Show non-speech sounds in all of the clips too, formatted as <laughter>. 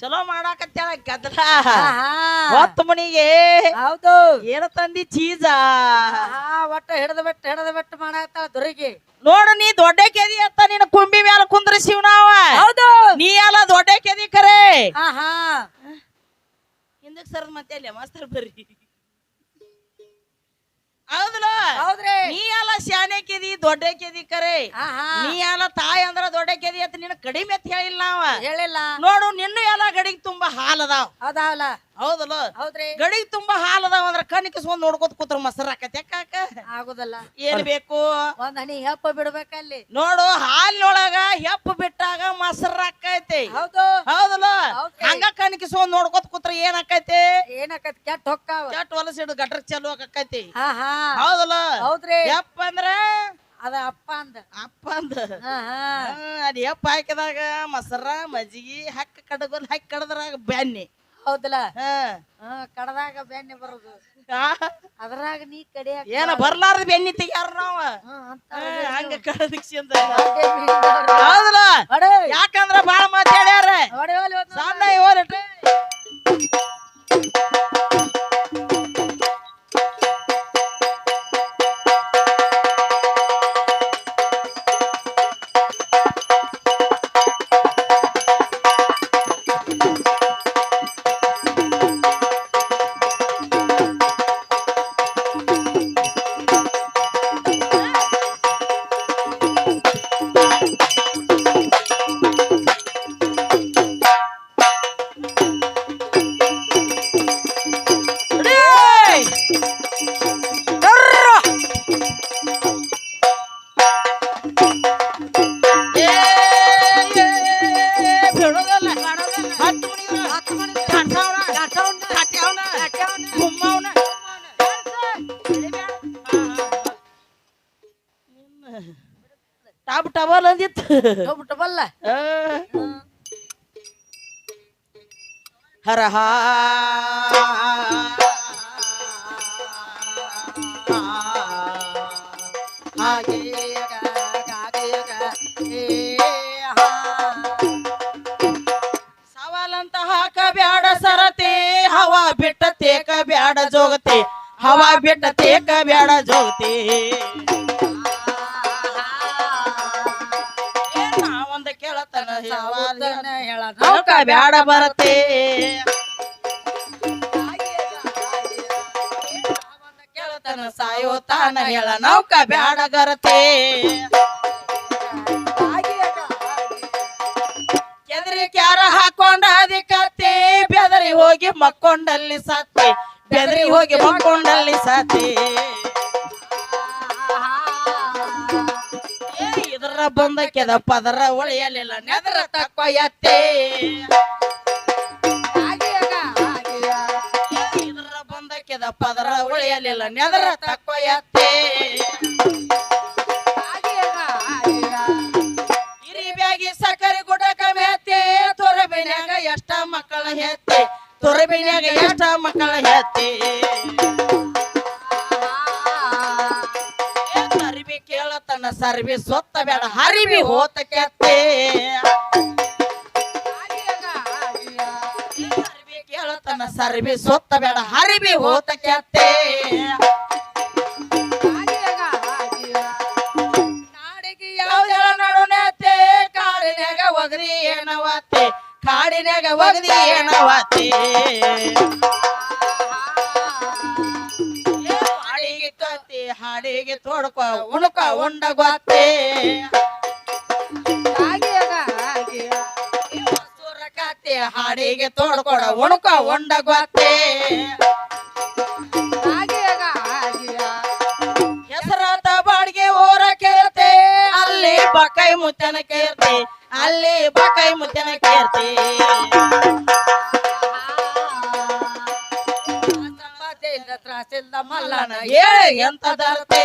ಚಲೋ ಮಾಡಾಕತ್ಯಾಳ ಗದ್ರ. ಹೊತ್ತ ಮನಿಗೆ ಹೌದು. ಏನ ತಂದಿ ಚೀಸ ಒಟ್ಟ ಹಿಡದ ಬಿಟ್ಟು ಹಿಡದ ಬಿಟ್ಟು ಮಾಡಾಕತ್ತಾಳ ದೊರಗಿ. ನೋಡು ನೀ ದೊಡ್ಡ ಕೆದಿ ಅಂತ ನಿನ್ನ ಕುಂಬಿ ಮ್ಯಾಲ ಕುಂದ್ರಸಿವ್ ನಾವ. ಹೌದು. ನೀ ಅಲ್ಲ ದೊಡ್ಡ ಕೆದಿ ಕರೆ. ಹಾ ಹಿಂದಕ್ ಸರ್ ಮತ್ತೆ ಅಲ್ಲಿ ಮಾಸ್ತರ್ ಬರ್ರಿ. ಹೌದಲ್ಲ ಹೌದ್ರಿ. ನೀ ಅಲ್ಲ ಶಾನೆ ಕೆದಿ ದೊಡ್ಡ ಕೆದಿ ಕರೆ. ಆಹಾ. ನೀ ಅಲ್ಲ ತಾಯಿ ಅಂದ್ರ ದೊಡ್ಡ ಕೆದಿ ಅಂತ ನಿನ್ನ ಕಡಿಮೆ ಅಂತ ಹೇಳಿಲ್ಲ ನಾವ. ಹೇಳಿಲ್ಲ. ನೋಡು ನಿನ್ನ ಎಲ್ಲ ಗಡಿಗೆ ತುಂಬಾ ಹಾಲ್ ಅದಾವ. ಅದಾವಲ್ಲ ಹೌದಲ್ಲ ಹೌದ್ರಿ. ಗಡಿಗೆ ತುಂಬಾ ಹಾಲ್ ಅದಾವ ಅಂದ್ರ ಕಣ್ಣಿಕಿಸ್ಕೊಂಡ್ ನೋಡ್ಕೊತ ಕೂತ್ರ ಮೊಸರು ಆಕತಿ ಯಾಕಾಕ ಆಗುದಲ್ಲ. ಏನ್ ಬೇಕು? ಒಂದ್ ಹನಿ ಹೆಪ್ಪ ಬಿಡ್ಬೇಕಲ್ಲಿ. ನೋಡು ಹಾಲಿನೊಳಗ ಹೆಪ್ಪ ಬಿಟ್ಟಾಗ ಮೊಸರು ಆಕೈತಿ ಹೌದು. ಹೌದಲ್ಲ? ಹಂಗ ಕಣಕಿಸುವ ನೋಡ್ಕೊತ ಕೂತ್ರ ಏನ್ ಆಕೈತಿ ಏನಕತ್? ಕೆಟ್ಟ ಹೊಕ್ಕಾವ. ಕೆಟ್ಟ ಹೊಲಸ ಹಿಡಿದು ಗಟ್ರ ಚಲೋ ಆಕೈತಿ ಹೌದಲ್ಲ? ಹೌದ್ರಿ. ಯಪ್ಪ ಅಂದ್ರ? ಅದ ಅಪ್ಪ ಅಂದ. ಅಪ್ಪ ಅಂದ. ಅದ್ ಯಪ್ಪ ಹಾಕಿದಾಗ ಮೊಸರ ಮಜ್ಜಿಗಿ ಹಕ್ಕ ಕಡಗೋಲ್ ಹಾಕಿ ಕಡದ್ರಾಗ ಬ್ಯಾನಿ ಹೌದಲ್ಲ? ಹಾ. ಹಾ ಕಡದಾಗ ಬೆಣ್ಣೆ ಬರುದು. ಆ, ಅದ್ರಾಗ ನೀ ಕಡಿಯಾಕ ಏನ ಬರ್ಲಾರ್ದ ಬೆನ್ನಿ ತೆಗ್ಯಾರ ನಾವ? ಹಾ, ಅಂತ ಹಾ, ಹಂಗ ಕಡದಿಕ್ಸಿಂದ ಅದೇ ಮೀನ್ದವ್ರು. ಹೌದಲ್ಲ? ಹೊಡೆ, ಯಾಕಂದ್ರ ಬಾಳ ಮಾತಾಡ್ಯಾರ ಹೊಡೆ ಹೋಗ್ಲಿ ಇವತ್ತು ಸಣ್ಣ ಹೋರಟ ಟಾಪ್ ಟವಲ್ ಅಂದಿತ್ತು ಹೋಗ್ಬಿಟ್ಟು ಬಲ್ಲ ಆ. ಹರ ಹಾ ಹಾಗೆ ಸವಾಲಂತ ಹಾಕ ಬ್ಯಾಡ ಸರತಿ ಹವಾ ಬಿಟ್ಟ ತೇಕ ಬ್ಯಾಡ ಜೋಗತಿ ಹವಾ ಬಿಟ್ಟ ತೇಕ ಬ್ಯಾಡ ಜೋಗತಿ ಏ ನೌಕ ಬ್ಯಾಡ ಬರತ್ತೆ. ಕೇಳತನ ಸಾಯೋ ತಾನ ಹೇಳ. ನೌಕ ಬ್ಯಾಡ ಗರತೆ ಕೆದರಿ ಕ್ಯಾರ ಹಾಕೊಂಡ ಅದಿಕತ್ತೆ ಬೆದರಿ ಹೋಗಿ ಮಕ್ಕೊಂಡಲ್ಲಿ ಸತ್ತೆ. ಬೆದರಿ ಹೋಗಿ ಮಕ್ಕೊಂಡಲ್ಲಿ ಸತ್ತೆ. ಏ ಇದರ ಬಂದ ಕೆದ ಪದರ ಒಳೆಯಲಿಲ್ಲ, ನೆದರ ತಕ್ಕ ಎತ್ತೆ. ಬಂದ ಕೆದ ಪದರ ಒಳೆಯಲಿಲ್ಲ, ನೆದರ ತಕ್ಕ ಎತ್ತೆ. ಹಿರಿ ಬ್ಯಾಗಿ ಸಕ್ಕರೆ ಗುಡಕ ಮೆತ್ತೆ, ತೊರಬಿನ್ಯಾಗ ಎಷ್ಟ ಮಕ್ಕಳ ಹೆತ್ತೆ. ತೊರಬಿನ್ಯಾಗ ಎಷ್ಟ ಮಕ್ಕಳ ಹೆತ್ತೆ. ಸರ್ವಿ ಕೇಳತನ ಸರ್ವಿ ಹರಿವಿ ಹೋತ ಕೆತ್ತೆ ಕೇಳತನ ಸರ್ವಿ ಸೊತ್ತ ಬೇಡ ಹರಿವಿ ಹೋತ ಕೆತ್ತೆ ಕಾಡಿನಾಗ ಒಗದಿ ಏನವತ್ತೆ ಕಾಡಿನಾಗ ಒಗದಿ ಏನವತ್ತೆ ಉಂಡ ಗೊತ್ತೆ ಹಾಡಿಗೆ ತೋಡ್ಕೊಡ ಉಣ್ಕ ಉಂಡ ಗೊತ್ತೆ ಹೆಸರಾತ ಬಾಡಿಗೆ ಓರ ಕೇರ್ತೆ ಅಲ್ಲಿ ಬಕೈ ಮುತ್ತನ ಕೇರ್ತೆ ಅಲ್ಲಿ ಬಕೈ ಮುತ್ತನ ಕೇರ್ತೆ. ತ್ರಾಸಿಲ್ದ ಮಲ್ಲನ ಹೇಳಿ ಎಂತ ದರ್ತೆ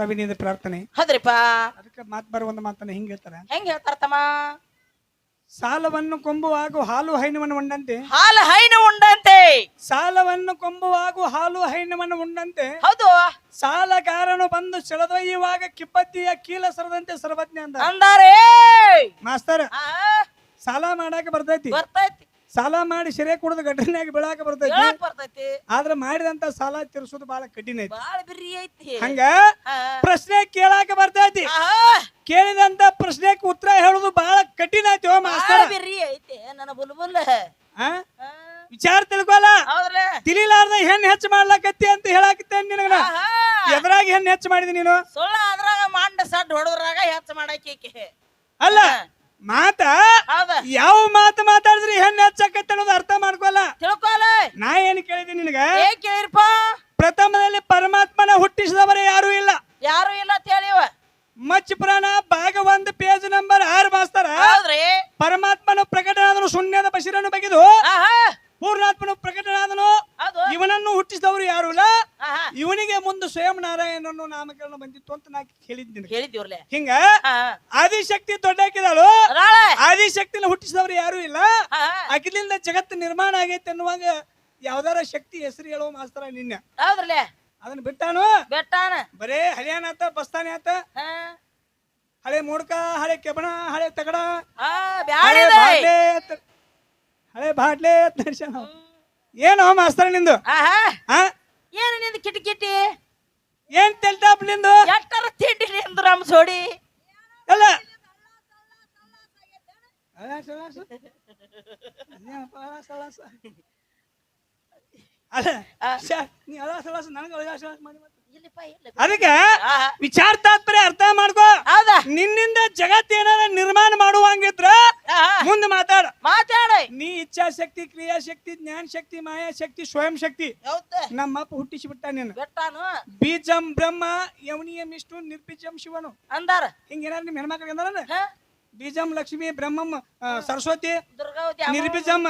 ಸವಿನೀದ ಪ್ರಾರ್ಥನೆ. ಹೌದ್ರಿಪ್ಪ. ಅದಕ್ಕೆ ಮಾತು ಬರುವಂತ ಮಾತನ್ನ ಹಿಂಗೆ ಹೇಳ್ತಾರೆ. ಹೆಂಗ್ ಹೇಳ್ತಾರ ತಮ್ಮ? ಸಾಲವನ್ನು ಕೊಂಬುವಾಗ ಹಾಲು ಹೈನವನ್ನು ಉಂಡಂತೆ. ಹಾಲು ಹೈನು ಉಂಡಂತೆ. ಸಾಲವನ್ನು ಕೊಂಬುವಾಗ ಹಾಲು ಹೈನವನ್ನು ಉಂಡಂತೆ. ಹೌದು. ಸಾಲಗಾರನು ಬಂದು ಸೆಳೆದೊಯ್ಯುವಾಗ ಕಿಪ್ಪತ್ತಿಯ ಕೀಲ ಸರದಂತೆ ಸರ್ವಜ್ಞ ಅಂದ. ಅಂದಾರೇ. ಮಾಸ್ತರ್ ಆ, ಸಾಲ ಮಾಡಾಕ ಬರ್ತೈತಿ. ಬರ್ತೈತಿ. ಸಾಲ ಮಾಡಿ ಸೆರೆ ಕುಡಿದ ಗಡ್ಡನ್ಯಾಗ ಬೀಳಾಕ ಬರ್ತೈತಿ. ಹೇಳಕ್ ಬರ್ತೈತಿ. ಆದ್ರೆ ಮಾಡಿದಂತ ಸಾಲ ತೀರ್ಸೋದು ಬಹಳ ಕಠಿಣ ಐತಿ. ಬಾಳ ಬಿರಿ ಐತಿ. ಹಂಗ ಪ್ರಶ್ನೆ ಕೇಳಾಕ ಬರ್ತೈತಿ. ಆಹಾ, ಕೇಳಿದಂತ ಪ್ರಶ್ನೆಗೆ ಉತ್ತರ ಹೇಳುದು ಬಹಳ ಕಠಿಣ ಐತಿ ಓ ಬಾಳ ಮಾಸ್ತರ ಬಿರಿ ಐತಿ. ನನ್ನ ಬುಲ್ಬುಲ್. ಆ? ಆ, ವಿಚಾರ ತಿಳ್ಕೊಲ್ಲ? ಹೌದ್ರೇ ತಿಳಿಲಾರ್ದ ಹೆಣ್ಣು ಹೆಚ್ಚು ಮಾಡ್ಲಾಕತ್ತಿ ಅಂತ ಹೇಳಾಕತ್ತೆ ನಿನಗ ಆಹಾ, ಎದ್ರಾಗ ಹೆಣ್ಣು ಹೆಚ್ಚು ಮಾಡಿದಿ ನೀನು? ಸುಳ್ಳ ಅದ್ರಾಗ ಮಂಡ ಸಡ್ ಹೊಡೆದ್ರಾಗ ಹೆಚ್ಚ ಮಾಡಾಕಿ ಅಲ್ಲ ಮಾತ? ಯಾವ ಮಾತು ಮಾತಾಡಿದ್ರಿ? ಹೆಣ್ಣು ಹೆಚ್ಚಾಕತ್ತೆ ಅನ್ನೋದು ಅರ್ಥ ಮಾಡ್ಕೊಲ್ಲ. ತಿಳ್ಕೊಲ್ಲ ನಾ ಏನ್ ಕೇಳಿದೀನಿ ನಿನಗ? ಏನ್ ಕೇಳಿರಪ್ಪ ಪ್ರಥಮದಲ್ಲಿ ಪರಮಾತ್ಮನ ಹುಟ್ಟಿಸಿದವರೇ ಯಾರು ಇಲ್ಲ. ಯಾರು ಇಲ್ಲ ತಿಳಿವ ಮಚ್ಚ ಪುರಾಣ ಭಾಗ ಒಂದು ಪೇಜ್ ನಂಬರ್ ಆರು ಮಾಸ್ತಾರ ಪರಮಾತ್ಮನ ಪ್ರಕಟನಾದನು ಶೂನ್ಯದ ಬಶಿರನ್ನು ಬಗೆದು. ಪೂರ್ಣಾತ್ಮನು ಪ್ರಕಟನಾದನು. ಇವನನ್ನು ಹುಟ್ಟಿಸಿದವರು ಯಾರು ಇಲ್ಲ ಇವನಿಗೆ ಮುಂದೆ ಸ್ವಯಂ ನಾರಾಯಣನು ನಾಮಕರಣ ಬಂದಿತ್ತು ಅಂತ ನಾ ಕೇಳಿದ್ದೀನಿ ಹಿಂಗ? ಆದಿಶಕ್ತಿ ದೊಡ್ಡಾಕಿದಳು. ನಾಳೆ ಆದಿಶಕ್ತಿನ ಹುಟ್ಟಿಸಿದವರು ಯಾರು ಇಲ್ಲ. ಅಕಿಲಿಂದ ಅಖಿಲಿಂದ ಜಗತ್ತು ನಿರ್ಮಾಣ ಆಗೈತೆ ಅನ್ನುವಾಗ ಯಾವ್ದಾರ ಶಕ್ತಿ ಹೆಸರು ಹೇಳೋ ಮಾಸ್ತರ ನಿನ್ನೆ. ಅದನ್ನ ಬಿಟ್ಟಾನು? ಬೆಟ್ಟಾನ. ಬರೇ ಹರಿಯಾಣ ಆತ ಬಸ್ತಾನೆ ಆತ. ಹಳೆ ಮೂಡ್ಕ ಹಳೆ ಕೆಬಣ ಹಳೆ ತಗಡ. ಹಳೆ ಬಾಟ್ಲೆ ಏನು. ಏನೋ ಮಾಸ್ತರ ನಿಂದು? ಆಹಾ. ಆ? ಏನು ಕಿಟಿ ಕಿಟಕಿಟಿ ಏನ್ ತೆಲ್ಟಾಪ್ ನಿಂದು? ಎಷ್ಟರ ತಿಂಡಿ ನಿಂದು ರಾಮ ಸೋಡಿ ಅಲ್ಲ. ಅಲ್ಲ ನೀ ಅಲಾಸ ನನಗೆ ಅಲಾಸ ಮಾಡಿ ಮತ್ತೆ. ಅದಕ್ಕೆ ವಿಚಾರ ತಾತ್ಪರ್ಯ ಅರ್ಥ ಮಾಡ್ಕೋ. ನಿನ್ನಿಂದ ಜಗತ್ ಏನಾರ ನಿರ್ಮಾಣ ಮಾಡುವಂಗಿದ್ರ ಮುಂದೆ ಮಾತಾಡ. ಮಾತಾಡ. ನೀ ಇಚ್ಛಾಶಕ್ತಿ ಕ್ರಿಯಾಶಕ್ತಿ ಜ್ಞಾನ ಶಕ್ತಿ ಮಾಯಾ ಶಕ್ತಿ ಸ್ವಯಂ ಶಕ್ತಿ ನಮ್ಮ ನಮ್ಮಪ್ಪ ಹುಟ್ಟಿಸಿ ಬಿಟ್ಟ ನೀನು ಬೆಟ್ಟಾನು. ಬೀಜಂ ಬ್ರಹ್ಮ ಯವನಿಯಂ ಇಷ್ಟು ನಿರ್ಬೀಜಂ ಶಿವನು. ಅಂದಾರ. ಹಿಂಗೇನಾರ ನಿಮ್ ಹೆಣ್ಮಕ್ಳಿಗೆ ಅಂದಾರ ಬೀಜಂ ಲಕ್ಷ್ಮಿ ಬ್ರಹ್ಮಂ ಸರಸ್ವತಿ. ನಿರ್ಬೀಜಂ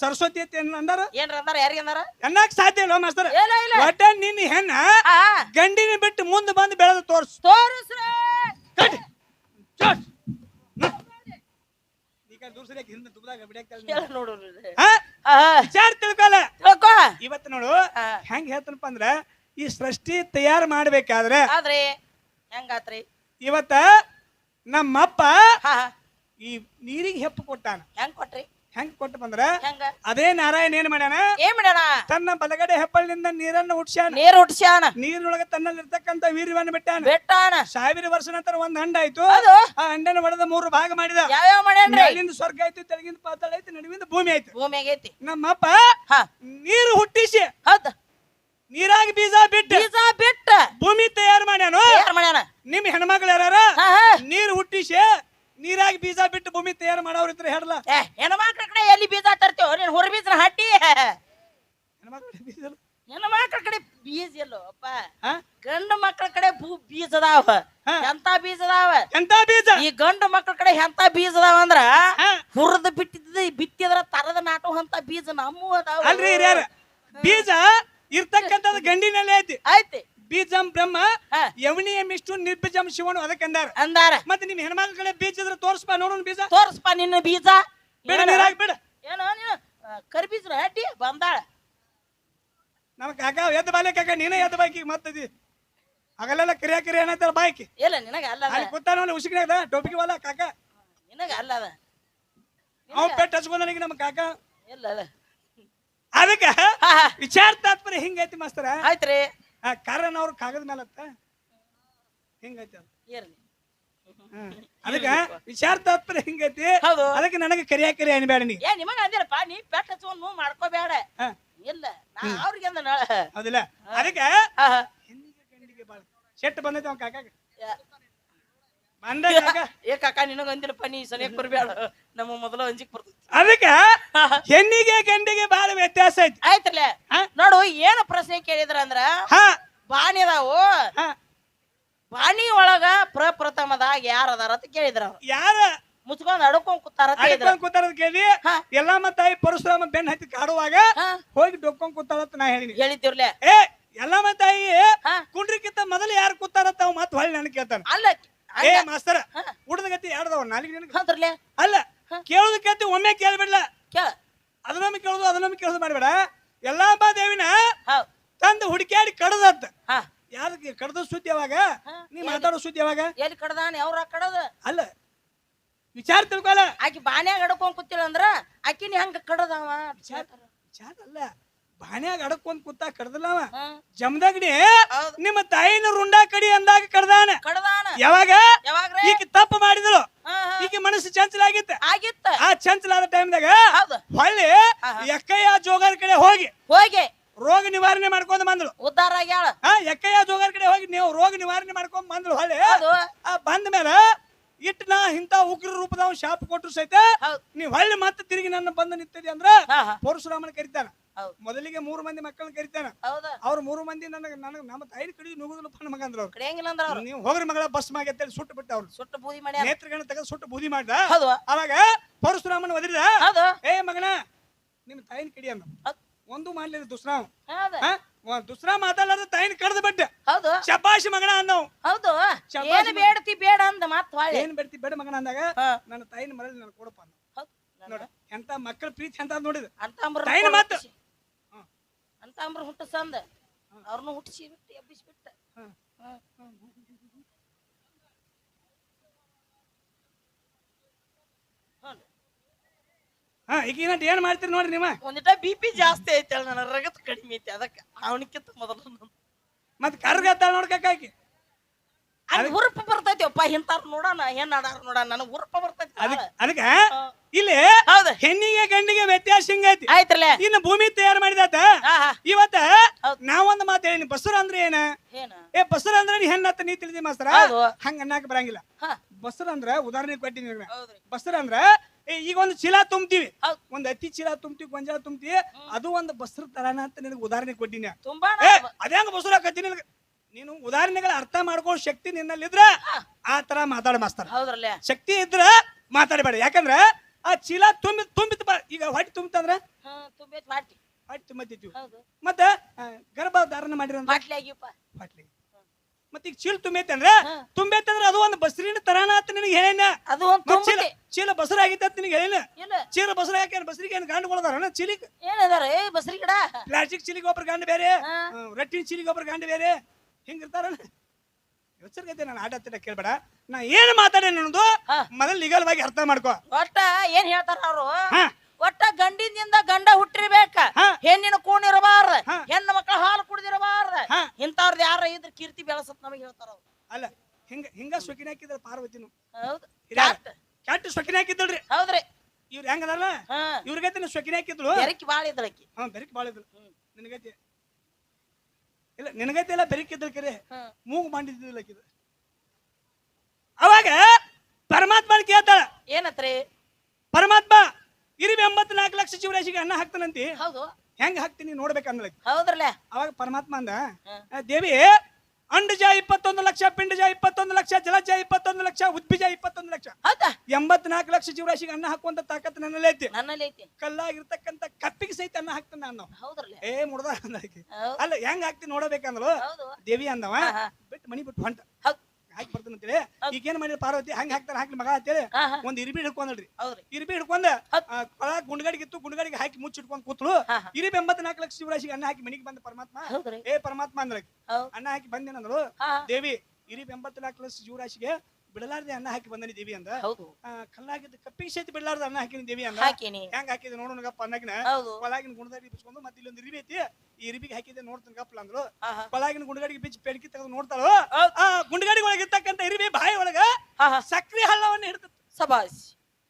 ಸರಸ್ವತಿ ಅಂತ ಅಂದಾರ? ಏನ್ರ ಅಂದಾರ ಯಾರಿಗೆ ಅಂದಾರ? ಅನ್ನಕ್ ಸಾಧ್ಯ ಇಲ್ಲ ಮಾಸ್ತರ. ಒಟ್ಟ ನಿನ್ನ ಹೆಣ್ಣ ಗಂಡಿನ ಬಿಟ್ಟು ಮುಂದೆ ಬಂದು ಬೆಳೆದು ತೋರ್ಸು. ತೋರಿಸ್ರೆ. ಕಟ್. ಚೋಟ್. ವಿಚಾರ ತಿಳ್ಕೊಲ್ಲ ಇವತ್ತು ನೋಡು. ಹೆಂಗ್ ಹೇಳ್ತನಪ್ಪ ಅಂದ್ರ ಈ ಸೃಷ್ಟಿ ತಯಾರು ಮಾಡ್ಬೇಕಾದ್ರೆ ಇವತ್ತ ನಮ್ಮಪ್ಪ ಈ ನೀರಿಗೆ ಹೆಪ್ಪು ಕೊಟ್ಟಾನ. ಹೆಂಗ್ ಕೊಟ್ರಿ? ಹೆಂಗ್ ಕೊಟ್ಟ ಬಂದ್ರ? ಅದೇ ನಾರಾಯಣ ಏನ್ ಮಾಡ್ಯಾನ? ಏನ್ ಮಾಡ್ಯಾನ? ತನ್ನ ಬಲಗಡೆ ಹೆಪ್ಪಳಿನಿಂದ ನೀರನ್ನ ಹುಟ್ಸ್ಯಾನ ನೀರ್ ಹುಟ್ಸ್ಯಾನ ನೀರಿನೊಳಗೆ ತನ್ನಲ್ಲಿರ್ತಕ್ಕಂಥ ವೀರ್ಯವನ್ನ ಬಿಟ್ಟಾನ. ಬಿಟ್ಟಾನ. ಸಾವಿರ ವರ್ಷ ನಂತರ ಒಂದ್ ಹಂಡ ಆಯ್ತು. ಅದು ಆ ಹಂಡನ ಹೊಡೆದ ಮೂರು ಭಾಗ ಮಾಡಿದ. ಯಾವ ಮೇಲಿಂದ ಸ್ವರ್ಗ ಆಯ್ತು ತೆಲಗಿಂದ ಪಾತಾಳ ಆಯ್ತು ನಡುವಿಂದ ಭೂಮಿ ಆಯ್ತು. ಭೂಮಿ ಆಗೈತಿ ನಮ್ಮಪ್ಪ ಹಾ. ನೀರು ಹುಟ್ಟಿಸಿ ಹೌದ. ನೀರಾಗಿ ಬೀಜ ಬಿಟ್ಟ ಭೂಮಿ ತಯಾರು ಮಾಡ್ಯಾನು ಯಾರ್ ಮಾಡ್ಯಾನ ನಿಮ್ ಹೆಣ್ಮಕ್ಳು ಯಾರ ಹಾ ಹಾ ನೀರು ಹುಟ್ಟಿಸಿ ನೀರಾಗಿ ಬೀಜ ಬಿಟ್ಟು ಭೂಮಿ ತಯಾರು ಮಾಡೋರ್ ಇದ್ರೆ ಹೇಳಲ್ಲ ಏ ಹೆಣ್ಮಕ್ಳ ಕಡೆ ಎಲ್ಲಿ ಬೀಜ ತರ್ತೀವ ನೀನ್ ಹೊರ ಬೀಜನ ಹಟ್ಟಿ ಹೆಣ್ಮಕ್ಳು ಬೀಜ ಇಲ್ಲ. ಹೆಣ್ಮಕ್ಳ ಕಡೆ ಬೀಜ ಎಲ್ಲೋ ಅಪ್ಪ ಹಾ? ಗಂಡು ಮಕ್ಳ ಕಡೆ ಭೂ ಬೀಜ ಅದಾವ ಹಾ. ಎಂತ ಬೀಜ ಅದಾವ ಎಂತ ಬೀಜ ಈ ಗಂಡು ಮಕ್ಳ ಕಡೆ ಎಂತ ಬೀಜ ಅದಾವ ಅಂದ್ರ ಹಾ. ಹುರಿದ ಬಿಟ್ಟಿದ್ದ ಬಿತ್ತಿದ್ರ ತರದ ನಾಟು ಅಂತ ಬೀಜ ನಮ್ಮೂ ಅದಾವ ಅಲ್ರಿ ಹಿರಿಯರ ಬೀಜ ಇರ್ತಕ್ಕಂಥದ್ದು ಗಂಡಿನಲ್ಲೇ ಐತಿ ಆಯ್ತಿ ಬೀಜಂ ಬ್ರಹ್ಮ ಹಾ. ಯವನಿಯ ಮಿಷ್ಟು ನಿರ್ಬೀಜಂ ಶಿವನು ಅದಕ್ಕೆ ಅಂದಾರ ಅಂದಾರ ಮತ್ತೆ ನಿಮ್ ಹೆಣ್ಮಕ್ಳ ಕಡೆ ಬೀಜ ಇದ್ರೆ ತೋರ್ಸ್ಪ ನೋಡೋಣ ಬೀಜ ತೋರ್ಸ್ಪ ನಿನ್ನ ಬೀಜ ಬಿಡ ಏನು? ನೀರಾಗಿ ಬಿಡ ಏನೋ ನೀನು ಕರಿಬೀಜ ಹಟ್ಟಿ ಬಂದಾಳ ನಮ್ಮ ಕಾಕ ಎದ್ದು ಬಾಲೆ ಕಾಕ ನೀನೇ ಎದ್ದ ಬೈಕಿ ಮತ್ತದಿ ಹಗಲೆಲ್ಲ ಕರಿಯ ಕಿರಿಯ ಏನಂತಾರ ಬಾಯ್ಕಿ. ಇಲ್ಲ ನಿನಗ ಅಲ್ಲ ಅದ. ಅವನು ಕೂತಾನ ಅದ ಟೋಪಿಗೆ ವಾಲ ಕಾಕ. ನಿನಗ ಅಲ್ಲ ಅದ. ಅವ್ನು ಪೆಟ್ಟು ಹಚ್ಕೊಂಡ ನನಗೆ ನಮ್ಮ ಕಾಕ. ಇಲ್ಲ ಅದ ಅದಕ್ಕೆ ವಿಚಾರ ತಾತ್ಪರ್ಯ ಹಿಂಗೈತಿ ಮಾಸ್ತರ. ಆಯ್ತ್ರಿ ಆ ಕಾರಣ ಅವ್ರ ಕಾಗದ ಅತ್ತ. ಹಿಂಗೈತಿ ಅದು ಹ್ಮ್. ಅದಕ್ಕ ವಿಚಾರ ತಾತ್ಪರ್ಯ ಹಿಂಗೈತಿ ಅದಕ್ಕೆ ನನಗೆ ಕರಿಯ ಕರಿ ಅನ್ಬೇಡ ನೀ ಏ ನಿಮಗ ಅಂದಿರಪ್ಪ ನೀ ಪೆಟ್ ಹಚ್ಕೊಂಡು ಮಾಡ್ಕೋಬೇಡ. ಇಲ್ಲ ನಾ ಅವ್ರಿಗೆ ಅಂದ ನಾಳೆ. ಹೌದಿಲ್ಲ? ಅದಕ್ಕೆ ಹಾ ಹಾ. ಹೆಣ್ಣಿಗೆ ಗಂಡಿಗೆ ಬಾಳ ಶೆಟ್ ಬಂದೈತೆ ಅವ್ನ ಕಾಕಾಗ. ಬಂದ ಕಾಕ. <laughs> ಏ ಕಾಕ ನಿನಗ ಅಂದಿರಪ್ಪ ನೀ ಸನಿಯಕ್ ಬರ್ಬೇಡ ನಮ್ಮ ಮೊದಲ ಅಂಜಿಕ್ ಬರ್ತೈತಿ. ಅದಕ್ಕೆ ಹೆಣ್ಣಿಗೆ ಗಂಡಿಗೆ ಬಾಳ ವ್ಯತ್ಯಾಸ ಐತಿ. ಆಯ್ತ್ರಲ್ಲ ಹಾ? ನೋಡು ಏನು ಪ್ರಶ್ನೆ ಕೇಳಿದ್ರ ಅಂದ್ರ ಹಾ. ಬಾಣಿ ಅದಾವು. ಹಾ. ಬಾಣಿ ಒಳಗ ಪ್ರಪ್ರಥಮದಾಗ ಯಾರ ಅದಾರ ಅಂತ ಕೇಳಿದ್ರ ಯಾರ? ಮುಚ್ಕೊಂಡ್ ಅಡ್ಕೊಂಡ್ ಕೂತಾರ ಅಂತ ಅಡ್ಕೊಂಡ್ ಕೇಳಿ ಹಾ. ಎಲ್ಲಮ್ಮ ತಾಯಿ ಪರಶುರಾಮ ಬೆನ್ ಹತ್ತಿ ಕಾಡುವಾಗ ಹೋಗಿ ಡೊಕ್ಕೊಂಡ್ ಕೂತಾಳಂತ ನಾ ಹೇಳಿನಿ. ಹೇಳಿದ್ದಿರ್ಲೆ. ಏ ಎಲ್ಲಮ್ಮ ತಾಯಿ. ಕುಂಡ್ರಿಕ್ಕಿಂತ ಮೊದಲು ಯಾರು ಕೂತಾರತ್ತ ಅವ್ ಮತ್ ಹೊಳ್ಳಿ ನನ್ ಕೇಳ್ತಾನ. ಅಲ್ಲ ಏ ಮಾಸ್ತರ ಉಡದ ಗತಿ ಎರಡದವ ನಾಲ್ಕು ನಿನಗೆ? ಅಲ್ಲ ಕೇಳೋದು ಕೇಳ್ತಿ ಒಮ್ಮೆ ಕೇಳ್ಬಿಡ್ಲ. ಕೇಳ. ಅದನ್ನೊಮ್ಮೆ ಕೇಳೋದು ಅದನ್ನೊಮ್ಮೆ ಕೇಳೋದು ಮಾಡ್ಬೇಡ. ಎಲ್ಲಮ್ಮ ದೇವಿನ ತಂದು ಹುಡುಕ್ಯಾಡಿ ಕಡದತ್ತ ಹಾ. ಕಡದ ಕಡ್ದ ಸುದ್ದಿ ಯಾವಾಗ ನೀ ಎಲ್ಲಿ? ಮಾತಾಡೋ ಸುದ್ದಿ ಯಾವಾಗ ಎಲ್ಲಿ ಕಡದಾನ? ಯಾವ್ರ ಕಡದ. ಅಲ್ಲ ವಿಚಾರ ತಿಳ್ಕೊಲ್ಲ ಆಕಿ ಬಾನ್ಯಾಗ ಅಡಕೊಂಡ್ ಕೂತಿಲ್ಲ ಅಂದ್ರ ಆಕಿನ ಹೆಂಗ ಕಡದವ? ವಿಚಾರ ವಿಚಾರ ಅಲ್ಲ. ಬಾನ್ಯಾಗ ಅಡಕೊಂಡ್ ಕೂತ ಕಡ್ದಲ್ಲ ಅವ ಹಾ, ಜಮದಗ್ನಿ ಹೌದ್. ನಿಮ್ಮ ತಾಯಿನ ರುಂಡ ಕಡಿ ಅಂದಾಗ ಕಡ್ದಾನ. ಕಡದಾನ. ಯಾವಾಗ? ಯಾವಾಗ ಈಕೆ ತಪ್ಪು ಮಾಡಿದ್ರು. ಈಕೆ ಮನಸ್ಸು ಚಂಚಲ ಆಗಿತ್ತ. ಆಗಿತ್ತ ಆ ಚಂಚಲಾದ ಟೈಮ್ದಾಗ ಹೊಳ್ಳಿ. ಎಕ್ಕಯ್ಯ ಜೋಗರ್ ಕಡೆ ಹೋಗಿ. ಹೋಗಿ. ರೋಗ ನಿವಾರಣೆ ಮಾಡ್ಕೊಂಡ್ ಬಂದಳು. ಉದ್ದಾರ ಆಗ್ಯಾಳ. ಎಕ್ಕಯ್ಯ ಜೋಗರ್ ಕಡೆ ಹೋಗಿ ನೀವು ರೋಗ ನಿವಾರಣೆ ಮಾಡ್ಕೊಂಡ್ ಬಂದ್ಲು ಹೊಳ್ಳಿ. ಬಂದ ಮೇಲೆ ಇಟ್ಟು ನಾ ಇಂತ ಉಗ್ರ ರೂಪದ ಶಾಪ್ ಕೊಟ್ಟರು ಸಹಿತ. ನೀವ್ ಹೊಳ್ಳಿ ಮತ್ತೆ ತಿರುಗಿ ನನ್ನ ಬಂದು ನಿಂತಿದೆ ಅಂದ್ರೆ. ಪರಶುರಾಮನ ಕರಿತಾನ. ಮೊದಲಿಗೆ ಮೂರು ಮಂದಿ ಮಕ್ಕಳನ್ನ ಕರಿತಾನ. ಅವ್ರ ಮೂರು ಮಂದಿ ನನಗೆ ನನಗೆ ನಮ್ಮ ತಾಯಿ ಕಡೆ ನುಗುದಲಪ್ಪ ಮಗ ಅಂದ್ರ ಅವ್ರು. ನೀವು ಹೋಗ್ರಿ ಮಗಳ ಬಸ್ ಮಾಗತ್ತೇಳಿ ಸುಟ್ಟು ಬಿಟ್ಟ ಅವ್ರು. ಸುಟ್ಟು ಬೂದಿ ಮಾಡಿ ನೇತ್ರಗಳನ್ನ ತೆಗೆದು ಸುಟ್ಟು ಬೂದಿ ಮಾಡ್ದ. ಅವಾಗ ಪರಶುರಾಮನ ಒದಿರಿದ ಏ ಮಗನ ನಿಮ್ಮ ತಾಯಿನ ಕಡಿ ಅಂದ ಒಂದು ಮಾಡ್ಲಿಲ್ಲ ದುಸ್ರಾವ್ ಹೌದು. ದುಸ್ರಾ ಮಾತಾಡೋದು ತಾಯಿನ ಕಡ್ದು ಬಿಟ್ಟೆ. ಹೌದು. ಶಬಾಷ್ ಮಗನ ಅನ್ನೋ ಹೌದು. ಏನು ಏನ್ ಬೇಡ್ತಿ ಬೇಡ ಅಂದ ಮಾತ್ ಹೊಳ್ಳಿ. ಏನ್ ಬೇಡತಿ ಬೇಡ ಮಗನ ಅಂದಾಗ ಹಾ. ನನ್ನ ತಾಯಿನ ಮರಳಿ ನನ್ ಕೊಡಪ್ಪ ಅಂದ ಹೌದ್. ನೋಡ ಎಂತ ಮಕ್ಕಳ ಪ್ರೀತಿ ಅಂತ ನೋಡಿದ. ಅಂತ ಅಂಬ್ರ ತಾಯಿನ ಮಾತು. ಅಂತ ಅಂಬ್ರ ಹುಟ್ಟಸಂದ. ಅವ್ರನ್ನು ಹುಟ್ಟಿಸಿ ಬಿಟ್ಟು ಎಬ್ಬಿಸಿ ಬಿಟ್ಟ ಹಾ. ಹಾ ಈಗ ಏನಂತ ಏನ್ ಮಾಡ್ತೀರಿ ನೋಡ್ರಿ ನಿಮ್ಮ ಒಂದಿಟ ಬಿ ಪಿ ಜಾಸ್ತಿ ಐತೆ ನನ್ನ ರಗತ್ ಕಡಿಮೆ ಐತಿ ಅದಕ್ಕೆ. ಅವನಿಕ್ಕಿಂತ ಮೊದಲು ಮತ್ತೆ ಕರ್ಗತ್ತಾಳ ನೋಡ್ಕಾಕಿ ಅದು ಹುರುಪ ಬರ್ತೈತಿ ಅಪ್ಪ ಇಂತಾರ ನೋಡೋಣ ಹೆಣ್ ಆಡಾರ ನೋಡೋಣ ನನಗೆ ಹುರುಪ ಬರ್ತೈತಿ ಅದಕ್ಕೆ. ಅದಕ್ಕ ಇಲ್ಲಿ ಹೌದು. ಹೆಣ್ಣಿಗೆ ಗಂಡಿಗೆ ವ್ಯತ್ಯಾಸ ಹಿಂಗೈತಿ ಆಯ್ತಲ್ಲ ಇನ್ನು ಭೂಮಿ ತಯಾರು ಮಾಡಿದಾತ. ಹಾ ಹಾ. ಇವತ್ತ ಹೌದ್. ನಾವೊಂದು ಮಾತು ಹೇಳಿನಿ. ಬಸರ ಅಂದ್ರೆ ಏನ? ಏನ? ಏ ಬಸರ ಅಂದ್ರೆ ನೀ ಹೆಣ್ಣತ್ತ ನೀ ತಿಳಿದಿ ಮಾಸ್ತರ? ಹೌದು. ಹಂಗ ಅನ್ನಕ್ ಬರಂಗಿಲ್ಲ. ಹಾ. ಬಸರ ಅಂದ್ರ ಉದಾಹರಣೆ ಕೊಟ್ಟಿನಿ. ಹೌದ್ರಿ. ಬಸರ ಅಂದ್ರ ಈಗ ಒಂದು ಚೀಲ ತುಂಬ್ತೀವಿ. ಒಂದ್ ಅತಿ ಚೀಲ ತುಂಬ್ತೀವಿ ಗೊಂಜಾಳ ತುಂಬ್ತೀವಿ. ಅದು ಒಂದು ಬಸ್ರ ತರಾನ ಅಂತ ನಿನಗೆ ಉದಾಹರಣೆ ಕೊಟ್ಟಿನಿ. ತುಂಬಾ ಹಂಗ ಅದ್ಯಾಂಗ ಬಸರ ಆಕತಿ ನೀನು ಉದಾಹರಣೆಗಳ ಅರ್ಥ ಮಾಡ್ಕೊಳ್ಳೋ ಶಕ್ತಿ ನಿನ್ನಲ್ಲಿದ್ರ ಆ ತರ ಮಾತಾಡ ಮಾಸ್ತಾರ. ಶಕ್ತಿ ಇದ್ರ ಮಾತಾಡಬೇಡ. ಯಾಕಂದ್ರ ಆ ಚೀಲ ತುಂಬಿ ತುಂಬಿತ್ ಈಗ ಹೊಟ್ಟಿ ತುಂಬಿತಂದ್ರ ಹೊಟ್ಟೆ ತುಂಬತ್ತಿದ್ವಿ ಮತ್ತ ಗರ್ಭ ಧಾರಣ ಮಾಡಿರ ಮತ್ತೆ ಈಗ ಚೀಲ ತುಂಬೈತೆ ಅಂದ್ರ? ತುಂಬೈತೆ ಅಂದ್ರ ಅದು ಒಂದು ಬಸ್ರಿನ ತರಾನ ಅಂತ ನಿನಗೆ ಹೇಳ ಅದು ಒಂದು ಚೀಲ ಚೀಲ ಬಸರ ಆಗಿತ್ತ ನಿನಗೆ ಹೇಳೇನ ಇಲ್ಲ. ಚೀಲ ಬಸರ ಯಾಕೆ ಬಸರಿಗೆ ಏನು ಗಾಂಡುಗಳದಾರ ಚೀಲಿಗೆ? ಏನದಾರ? ಏ ಬಸರಿ ಗಿಡ. ಪ್ಲಾಸ್ಟಿಕ್ ಚೀಲಿಗೆ ಒಬ್ಬರು ಗಂಡು ಬೇರೆ ರಟ್ಟಿನ ಚೀಲಿಗೆ ಒಬ್ಬರು ಗಂಡು ಬೇರೆ. ಹಿಂಗಿರ್ತಾರ ಯೋಚರ್ಗೈತೆ ನಾನು ಆಡತ್ತಿಲ್ಲ ಕೇಳ್ಬೇಡ. ನಾ ಏನು ಮಾತಾಡೇನ ಅನ್ನೋದು. ಮೊದಲು ನಿಗಲ್ವಾಗಿ ಅರ್ಥ ಮಾಡ್ಕೋ. ಒಟ್ಟ ಏನ್ ಹೇಳ್ತಾರ ಅವರು? ಒಟ್ಟ ಗಂಡಿನಿಂದ ಗಂಡ ಹುಟ್ಟಿರ್ಬೇಕ. ಹೆಣ್ಣಿನ ಕೋಣ ಇರಬಾರ ಹೆಣ್ಣು ಮಕ್ಕಳ ಹಾಲು ಕುಡಿದಿರಬಾರ್ದ. ಇಂಥವ್ರದ್ದು ಯಾರ ಇದ್ರ ಕೀರ್ತಿ ಬೆಳಸತ್ ನಮಗೆ ಹೇಳ್ತಾರ ಅಲ್ಲ ಹಿಂಗ ಹಿಂಗ ಸುಖಿನ ಹಾಕಿದ್ರ ಪಾರ್ವತಿನು. ಹೌದು. ಕೆಟ್ಟ ಸೊಕಿನ ಹಾಕಿದ್ದಳ್ರಿ. ಹೌದ್ರಿ. ಇವ್ರ ಹೆಂಗದಲ್ಲ? ಹಾ. ಇವ್ರಿಗೈತೆ ಸೊಕಿನ ಹಾಕಿದ್ಳು ಬೆರಕಿ ಬಾಳ ಇದ್ದಳಕಿ ಹಾ ಬೆರಕ್ ಬಾಳ ಇದ್ಳು ನಿನಗೈತಿ. ಇಲ್ಲ ನಿನಗೈತಿ ಇಲ್ಲ ಬೆರಿಕಿದ್ರು ಇದ್ದಳು ಕರೆ. ಮೂಗು ಮಾಡಿದ್ದಿಲ್ಲ ಆಕಿದು. ಅವಾಗ ಪರಮಾತ್ಮ ಕೇಳ್ತಾಳ. ಏನತ್ರಿ? ಪರಮಾತ್ಮ ಇರಿ ಎಂಬತ್ ನಾಲ್ಕು ಲಕ್ಷ ಜೀವರಾಶಿಗೆ ಅನ್ನ ಹಾಕ್ತಾನಂತಿ. ಹೌದು. ಹೆಂಗ್ ಹಾಕ್ತೀನಿ ನೋಡ್ಬೇಕಂದ್ಲ ಹೌದ್ರಲ್ಲ? ಅವಾಗ ಪರಮಾತ್ಮ ಅಂದ ದೇವಿ ಅಂಡಜ ಇಪ್ಪತ್ತೊಂದು ಲಕ್ಷ ಪಿಂಡಜ ಇಪ್ಪತ್ತೊಂದು ಲಕ್ಷ ಜಲಜ ಇಪ್ಪತ್ತೊಂದು ಲಕ್ಷ ಉದ್ಭಿಜ ಇಪ್ಪತ್ತೊಂದು ಲಕ್ಷ. ಹೌದಾ? ಎಂಬತ್ನಾಲ್ಕು ಲಕ್ಷ ಜೀವರಾಶಿಗೆ ಅನ್ನ ಹಾಕುವಂತ ತಾಕತ್ ನನ್ನಲ್ಲೇ ಐತಿ ನನ್ನಲ್ಲಿ ಐತಿ ಕಲ್ಲಾಗಿರ್ತಕ್ಕಂಥ ಕಪ್ಪಿಗೆ ಸಹಿತ ಅನ್ನ ಹಾಕ್ತೇನೆ ನಾನು. ಹೌದ್ರಲ್ಲ? ಏ ಮುಡ್ದ ಅಲ್ಲ ಹೆಂಗ್ ಹಾಕ್ತಿ ನೋಡಬೇಕಂದ್ರು ದೇವಿ ಅಂದವ. ಬಿಟ್ಟು ಮನಿ ಬಿಟ್ಟು ಹೊಂಟ. ಹಾಕಿ ಬರ್ತೇನೆ ಅಂತೇಳಿ. ಈಗ ಏನ್ ಪಾರ್ವತಿ? ಹಂಗ ಹಾಕ್ತಾರ ಹಾಕಿ ಮಗ ಅಂತೇಳಿ. ಒಂದ್ ಇರಿಬಿ ಹಿಡ್ಕೊಂಡ್ರಿ ಇರ್ಬಿ ಹಿಡ್ಕೊಂಡ. ಕೊಳ ಗುಂಡ್ಗಡಿಗಿತ್ತು ಗುಂಡ್ಗಡಿಗೆ ಹಾಕಿ ಮುಚ್ಚಿಟ್ಕೊಂಡ್ ಕೂತ್ಳು. ಇರಿಬಿ ಎಂಬತ್ ನಾಲ್ಕು ಲಕ್ಷ ಶಿವರಾಶಿಗೆ ಅಣ್ಣ ಹಾಕಿ ಮನಿಗೆ ಬಂದ ಪರಮಾತ್ಮ ಏ ಪರಮಾತ್ಮ ಅಂದ್ರೆ ಅಣ್ಣ ಹಾಕಿ ಬಂದೇನಂದ್ರು ದೇವಿ ಇರಿಬಿ ಎಂಬತ್ನಾಲ್ಕು ಲಕ್ಷ ಜೀವರಾಶಿಗೆ ಬಿಡಲಾರ್ದೆ ಅನ್ನ ಹಾಕಿ ಬಂದನಿ ದೇವಿ ಅಂದ. ಹೌದು. ಆ, ಕಲ್ಲಾಗಿದ್ದ ಕಪ್ಪಿಗೆ ಸಹಿತ ಬಿಡಲಾರ್ದ ಅನ್ನ ಹಾಕಿನಿ ದೇವಿ ಅಂದ. ಹಾಕೀನಿ. ಹೆಂಗ್ ಹಾಕಿದೆ ನೋಡೋಣ ಗಪ್ಪ ಅನ್ನಕಿನ ಹೌದು. ಕೊಳಗಿನ ಗುಣದಾಡಿ ಬಿಚ್ಕೊಂಡು ಮತ್ತೆ ಇಲ್ಲೊಂದು ಇರಿಬಿ ಐತಿ. ಈ ಇರಿಬಿಗೆ ಹಾಕಿದೆ ನೋಡ್ತಾನೆ ಗಪ್ಪಲ ಅಂದ್ರು. ಹಾ ಹಾ ಕೊಳಗಿನ ಗುಂಡ್ಗಾಡಿಗೆ ಬಿಚ್ಚಿ ಪೆಡ್ಕಿ ತೆಗೆದು ನೋಡ್ತಾಳು. ಹೌದ್. ಆ ಗುಂಡ್ಗಾಡಿ ಒಳಗೆ ಇರ್ತಕ್ಕಂಥ ಇರಿಬಿ ಬಾಯಿ ಒಳಗ ಹಾ ಹಾ. ಸಕ್ರಿ ಹಳ್ಳವನ್ನ ಹಿಡ್ತ ಸಬಾಸ್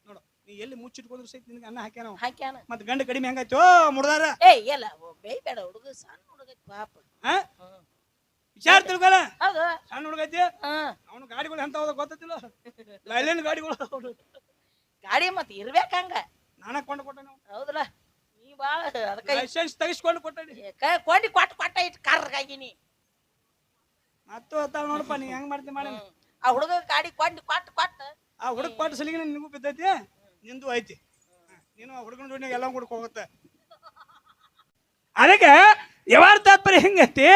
ನೋಡು ನೀ ಎಲ್ಲಿ ಮುಚ್ಚಿಟ್ಕೊಂಡ್ರು ಸಹಿತ ನಿನಗೆ ಅನ್ನ ಹಾಕ್ಯಾನ ಹಾಕ್ಯಾನ. ಮತ್ತೆ ಗಂಡ ಕಡಿಮೆ ಹೆಂಗಾಯ್ತು ಮುಡ್ದಾರ ಏ ಎಲ್ಲ ಬೇಯ್ಬೇಡ ಹುಡುಗ ಸಣ್ಣ ಹುಡುಗ ಐತಿ ಪಾಪ. ಹ್ಮ್. ತಿಳ್ಕೊಳ. ಹೌದು. ಸಣ್ಣ ಹುಡುಗೈತಿ ಅವನು ಗಾಡಿಗಳು ಎಂತ ಹೋದ ಗೊತ್ತಿಲ್ಲ ಲೈಲೇನ್ ಗಾಡಿಗಳು ಅವ್ನು. ಗಾಡಿ ಇರ್ಬೇಕ ಹಂಗ. ನಾನ ಕೊಂಡು ಕೊಟ್ಟ ನಾವು. ಹೌದಲ್ಲ ನೀ ಬಾಳ ಅದಕ್ಕೆ ಲೈಸೆನ್ಸ್ ತೆಗಿಸ್ಕೊಂಡು ಕೊಟ್ಟನಿ ಕೊಂಡಿ ಕೊಟ್ಟ ಕೊಟ್ಟ ಇಟ್ಟು ಕಾರ್ಗಾಗಿನಿ ಮತ್ತು ಅತ್ತಾವ ನೋಡಪ್ಪ ನೀ ಹೆಂಗ್ ಮಾಡ್ತಿ ಮಾಡಿ ಆ ಹುಡುಗ ಗಾಡಿ ಕೊಂಡಿ ಕೊಟ್ಟ ಕೊಟ್ಟ. ಆ ಹುಡುಗ ಕೊಟ್ಟ ಸಲಿಗೆ ನಿನಗೂ ಬಿದ್ದೈತಿ? ನಿಂದು ಐತಿ. ನೀನು ಆ ಹುಡುಗನ ಜೋಡಿ ಎಲ್ಲ ಕೂಡ ಹೋಗುತ್ತೆ. ಅದಕ್ಕೆ ಯಾವಾರ ತಾತ್ಪರ್ಯ ಹೆಂಗತಿ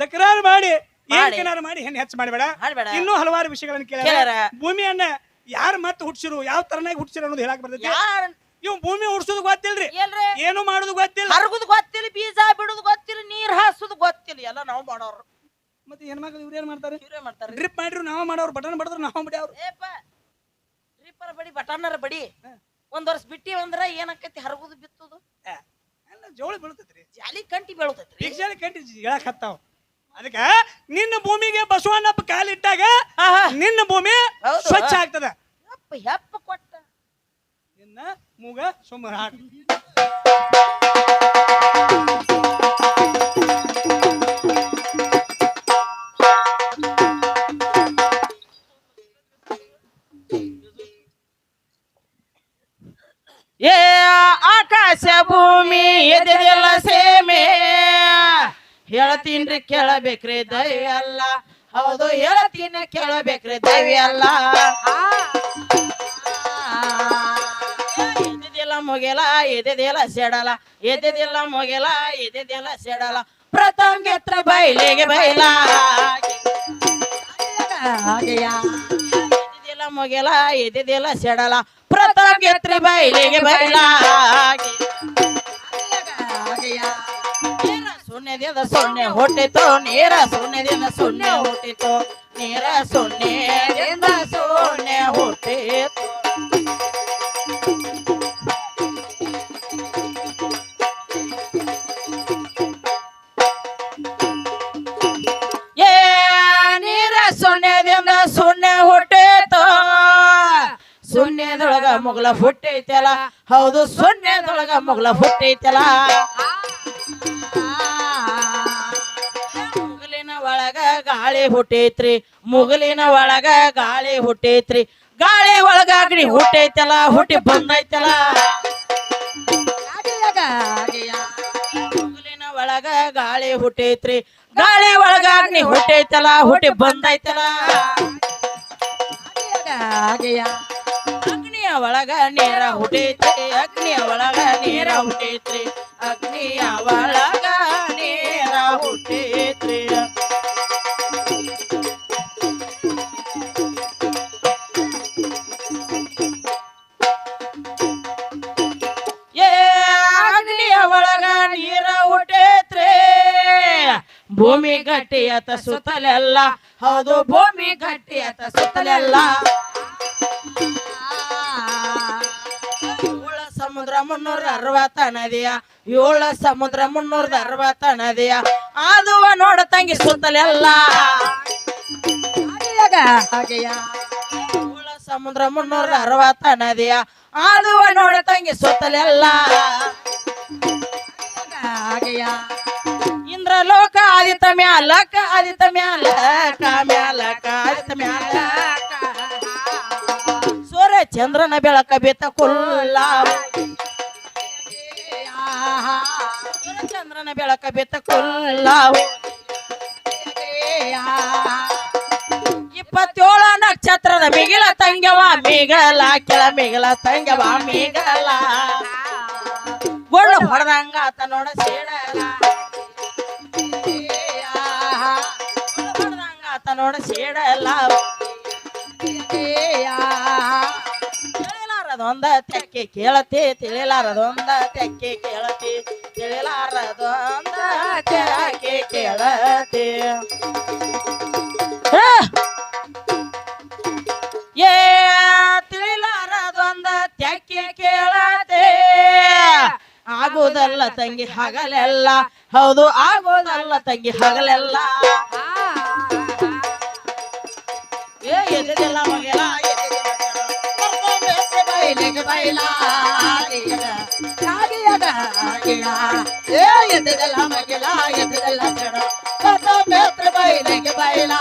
ತಕರಾರು ಮಾಡಿ. ಏನ್. ಏನಾರು ಮಾಡಿ? ಹೆಣ್ಣು ಹೆಚ್ಚು ಮಾಡಬೇಡ? ಮಾಡ್ಬೇಡ. ಇನ್ನೂ ಹಲವಾರು ವಿಷಯಗಳನ್ನು ಕೇಳ ಕೇಳ್ಯಾರ. ಭೂಮಿಯನ್ನ ಯಾರು ಮತ್ತೆ ಹುಡ್ಸಿರು ಯಾವ ತರನಾಗಿ ಹುಡ್ಸಿರು ಅನ್ನೋದು ಹೇಳಕ್ ಬರ್ತೈತಿ. ಯಾರ? ಇವ್ ಭೂಮಿ ಹುಡ್ಸೋದು ಗೊತ್ತಿಲ್ರಿ. ಏನ್ರಿ ಏನು ಮಾಡೋದು ಗೊತ್ತಿಲ್ಲ. ಹರಗುದು ಗೊತ್ತಿಲ್ಲ ಬೀಜ ಬಿಡುದು ಗೊತ್ತಿಲ್ಲ ನೀರ್ ಹಾಸುದು ಗೊತ್ತಿಲ್ಲ. ಎಲ್ಲ ನಾವು ಮಾಡೋರು. ಮತ್ತೆ ಹೆಣ್ಮಕ್ಳು ಇವ್ರು ಏನ್ ಮಾಡ್ತಾರೆ? ಇವ್ರೇ ಮಾಡ್ತಾರೆ? ಡ್ರಿಪ್ ಮಾಡಿದ್ರು ನಾವ್ ಮಾಡೋರು. ಬಟನ್ ಬಡದ್ರು ನಾವ್ ಮಾಡ್ಯಾವ್ರು ಏಪ ರಿಪ್ಪರ್ ಬಡಿ ಬಟನ್ ಬಡಿ. ಒಂದ್ ವರ್ಷ ಬಿಟ್ಟಿ ಅಂದ್ರ ಏನಾಕೈತಿ? ಹರಗುದು ಬಿತ್ತುದು. ಜೋಳ ಬೀಳ್ತೈತ್ರಿ. ಜಾಲಿ ಕಂಟಿ ಬೀಳ್ತೈತ್ರಿ. ಭಿಕ್ಷಾಳಿ ಕಂಟಿ ಹೇಳಕ್ ಹತ್ತಾವ. ಅದಕ್ಕ ನಿನ್ನ ಭೂಮಿಗೆ ಬಸವಣ್ಣಪ್ಪ ಕಾಲಿಟ್ಟಾಗ. ನಿನ್ನ ಭೂಮಿ ಹೌದು. ಸ್ವಚ್ಛ ಆಗ್ತದ. ಹೆಪ್ಪ ಯಪ್ಪ ಕೊಟ್ಟ. ನಿನ್ನ ಮೂಗ ಸುಮ್ಮನೆ ಹಾಕ್. ಏ ಆಕಾಶ ಭೂಮಿ ಎದೆಲ್ಲ ಸೇಮೆ? ಹೇಳ್ತೀನ್ರಿ, ಕೇಳಬೇಕ್ರಿ ದೈವ ಅಲ್ಲ ಹೌದು, ಹೇಳ್ತೀನಿ, ಕೇಳಬೇಕ್ರಿ ದೈವ ಅಲ್ಲ ಎದೆದಿಲ್ಲ ಮುಗಿಲ, ಎದೆದಿಲ್ಲ ಸೆಡಲ? ಎದೆದಿಲ್ಲ ಮುಗಿಲ, ಎದೆದಿಲ್ಲ ಸೆಡಲ? ಪ್ರಥಮ ಗೆತ್ರ ಬೈಲಿಗೆ ಬೈಲ ಎದೆದಿಲ್ಲ ಮೊಗೆಲ ಇದ್ದಿದ್ದಿಲ್ಲ ಸೆಡಲ ಪ್ರಥಮ ಗೆತ್ರಿ ಬೈಲಿಗೆ ಬೈಲ ನೀರ ಶೂನ್ಯದಿಂದ ಸೊನ್ನೆ ಹುಟ್ಟಿತು, ನೀರ ಶೂನ್ಯದಿಂದ ಶೂನ್ಯ ಹುಟ್ಟಿತು, ನೀರ ಶೂನ್ಯದಿಂದ ಶೂನ್ಯ ಹುಟ್ಟಿತು. ಮುಗಲ ಹುಟ್ಟೈತಲ್ಲ? ಹೌದು ಶೂನ್ಯದೊಳಗ ಮುಗಲ ಹುಟ್ಟೈತಲ್ಲ? ಮುಗಲಿನ ಒಳಗ ಗಾಳಿ ಹುಟ್ಟೈತ್ರಿ ಮುಗಲಿನ ಒಳಗ ಗಾಳಿ ಹುಟ್ಟೈತ್ರಿ. ಗಾಳಿ ಒಳಗ ಅಗ್ನಿ ಹುಟ್ಟೈತಲ್ಲ ಹುಟ್ಟಿ ಬಂದೈತಲ್ಲ? ಮುಗಲಿನ ಒಳಗ ಗಾಳಿ ಹುಟ್ಟೈತ್ರಿ ಗಾಳಿ ಒಳಗ ಅಗ್ನಿ ಹುಟ್ಟೈತಲ್ಲ ಹುಟ್ಟಿ ಬಂದೈತಲ್ಲ? ಒಳಗ ನೀರ ಹುಟ್ಟೈತ್ರಿ ಅಗ್ನಿಯ ಒಳಗ ನೀರ ಹುಟ್ಟೈತ್ರಿ ಅಗ್ನಿಯ ಒಳಗ ನೀರ ಹುಟ್ಟೈತ್ರಿ ಭೂಮಿ ಗಟ್ಟಿಯತ ಸುತ್ತಲೆಲ್ಲ. ಹೌದು, ಭೂಮಿ ಗಟ್ಟಿಯತ ಸುತ್ತಲೆಲ್ಲ. ಮುನ್ನೂರ ಅರವತ್ತ ನದಿಯ, ಏಳ ಸಮುದ್ರ ಮುನ್ನೂರದ ಅರವತ್ತ ನದಿಯ, ಆದುವ ನೋಡ ತಂಗಿ ಸುತ್ತಲೆಲ್ಲ. ಏಳ ಸಮುದ್ರ ಮುನ್ನೂರ ಅರವತ್ತ ನದಿಯ, ಆದುವ ನೋಡ ತಂಗಿ ಸುತ್ತಲೆಲ್ಲ. ಇಂದ್ರಲೋಕ ಆದಿತ ಮ್ಯಾಲಕ ಆದಿತ ಮ್ಯಾಲಕ ಮ್ಯಾಲಕ ಆದಿತ ಮ್ಯಾಲಕ ಚಂದ್ರನ ಬೆಳಕ ಬೇತ ಕೊಲ್ಲ ಚಂದ್ರನ ಬೆಳಕ ಬೇತ ಕೊಲ್ಲ ಇಪ್ಪತ್ತೇಳ ನಕ್ಷತ್ರದ ಮಿಗಿಲ ತಂಗವ ಮಿಗಲ, ಕೆಳ ಮಿಗಲ ತಂಗವ ಮಿಗಲ. ಗೋಳು ಹೊಡೆದಂಗ ಆತ ನೋಡ ಸೇಡಲ. ಹೊಡೆದಂಗ ಆತ ನೋಡ ಸೇಡಲ್ಲ ತಿಳಿಲಾರದೊಂದ ತೆಕ್ಕೆ ಕೇಳತಿ ತಿಳಿಲಾರದೊಂದ ತೆಕ್ಕೆ ಕೇಳತಿ ತಿಳಿಲಾರದೊಂದ ತೆಕ್ಕೆ ಕೇಳತಿ! ಏ ತಿಳಿಲಾರದೊಂದ ತೆಕ್ಕೆ ಕೇಳತೆ. ಆಗೋದಲ್ಲ ತಂಗಿ ಹಗಲೆಲ್ಲ ಹೌದು ಆಗೋದಲ್ಲ ತಂಗಿ ಹಗಲೆಲ್ಲ. ಏ ಎಲ್ಲ ಮಗೆಲ ಬೈಲಿಗೆ ಬೈಲ ಏ ಎದೆದೆಲ್ಲ ಮಗೆಲ ಎದೆದೆಲ್ಲ ಚಡ ಮೇತ್ರ ಬೈಲಿಗೆ ಬೈಲ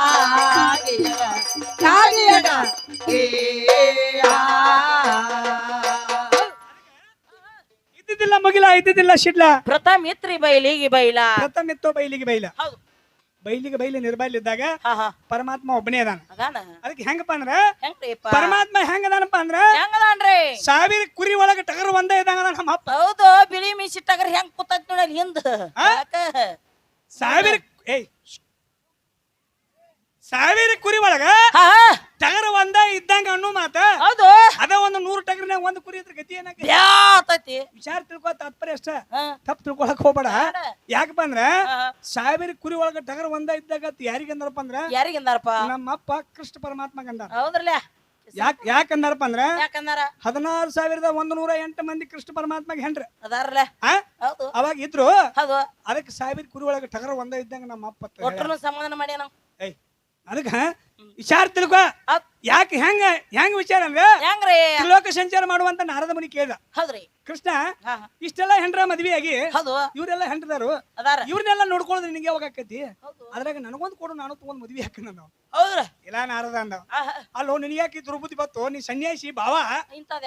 ಇದ್ದಿದ್ದಿಲ್ಲ ಮಗಿಲ ಇದ್ದಿದ್ದಿಲ್ಲ ಶಿಡ್ಲ ಪ್ರಥಮ ಇತ್ರಿ ಬೈಲಿಗೆ ಬೈಲ ಪ್ರಥಮ ಎತ್ತೋ ಬೈಲಿಗೆ ಬೈಲ ಹೌದು ಬೈಲಿಗೆ ಬೈಲಿ ನಿರ್ಬೈಲ್ ಇದ್ದಾಗ ಪರಮಾತ್ಮ ಒಬ್ಬನೇ ಅದಾನ. ಅದಕ್ಕೆ ಹೆಂಗಪ್ಪ ಅಂದ್ರ ಪರಮಾತ್ಮ ಹೆಂಗ ಅದಾನಪ್ಪ ಅಂದ್ರ ಹೆಂಗದಾನ್ರಿ? ಸಾವಿರ ಕುರಿ ಒಳಗ ಟಗರ್ ಒಂದೇ ಇದ್ದಂಗ ನಮ್ಮ ಅಪ್ಪ. ಹೌದು ಬಿಳಿ ಮೀಸಿ ಟಗರ್ ಹೆಂಗ್ ಕೂತೈತ್ ನೋಡಿ ಹಿಂದ? ಸಾವಿರ ಏಯ್ ಸಾವಿರ ಕುರಿ ಒಳಗ ಟಗರ್ ಟಗರ ಒಂದ ಇದ್ದಂಗ ಅನ್ನೋ ಮಾತ. ಹೌದು. ಅದ ಒಂದು ನೂರು ಟಗರ್ನಾಗ ಒಂದು ಕುರಿ ಇದ್ರ ಗತಿ ಏನಾಗ ಬ್ಯಾತೈತಿ. ವಿಚಾರ ತಿಳ್ಕೊ ತಾತ್ಪರ್ಯ ಅಷ್ಟ. ತಪ್ಪು ತಿಳ್ಕೊಳಕ್ ಹೋಗ್ಬೇಡ. ಯಾಕಪ್ಪ ಅಂದ್ರ ಸಾವಿರ ಕುರಿ ಒಳಗ ಟಗರ್ ಒಂದ ಇದ್ದಾಗ ಯಾರಿಗೆ ಅಂದಾರಪ್ಪ ಅಂದ್ರ ಯಾರಿಗಂದಾರಪ್ಪ ನಮ್ಮಪ್ಪ ಕೃಷ್ಣ ಪರಮಾತ್ಮ ಗಂಡ ಹೌದ್ರಲ್ಲ ಯಾಕ ಯಾಕಂದಾರಪ್ಪ ಅಂದ್ರ ಯಾಕಂದಾರ ಹದಿನಾರು ಸಾವಿರದ ಒಂದ್ ನೂರ ಎಂಟು ಮಂದಿ ಕೃಷ್ಣ ಪರಮಾತ್ಮ ಹೆಂಡ್ರಿ. ಅದಾರಲ್ಲ ಆ? ಹೌದು. ಅವಾಗ ಇದ್ರು ಹೌದು. ಅದಕ್ಕೆ ಸಾವಿರ ಕುರಿ ಒಳಗ ಟಗರ್ ಒಂದ ಇದ್ದಂಗ ನಮ್ಮ ಅಪ್ಪ ಅಂತ ಸಮಾಧಾನ ಮಾಡಿ ನಾವು ಏಯ್ ಅದಕ್ಕ ವಿಚಾರ ತಿಳ್ಕೊ. ಯಾಕೆ ಹೆಂಗ ಹೆಂಗ್ ವಿಚಾರ ಅಂದ್ರೆ ಹೆಂಗ್ರಿ? ಲೋಕ ಸಂಚಾರ ಮಾಡುವಂತ ನಾರದ ಮುನಿ ಕೇಳ್ದ ಹೌದ್ರಿ. ಕೃಷ್ಣ ಇಷ್ಟೆಲ್ಲ ಹೆಂಡ್ರ ಮದ್ವೆಯಾಗಿ ಇವರೆಲ್ಲ ಹೆಂಡ್ರದಾರು ಇವ್ರನ್ನೆಲ್ಲ ನೋಡ್ಕೊಳ್ಳೋದ್ರೆ ನಿನಗೆ ಯಾವಾಗ ಆಕೈತಿ? ಅದ್ರಾಗ ನನಗೊಂದು ಕೊಡು ನಾನು ತಗೊಂಡ್ ಮದ್ವಿ ಹಾಕ ನಾವು ಹೌದ್ರ ಇಲ್ಲ ನಾರದ ಅಂದ ಅಲ್ಲೋ ನಿನಗೆ ಯಾಕೆ ದುರ್ಬುದ್ಧಿ ಬತ್ತು? ನೀ ಸನ್ಯಾಸಿ ಭಾವ.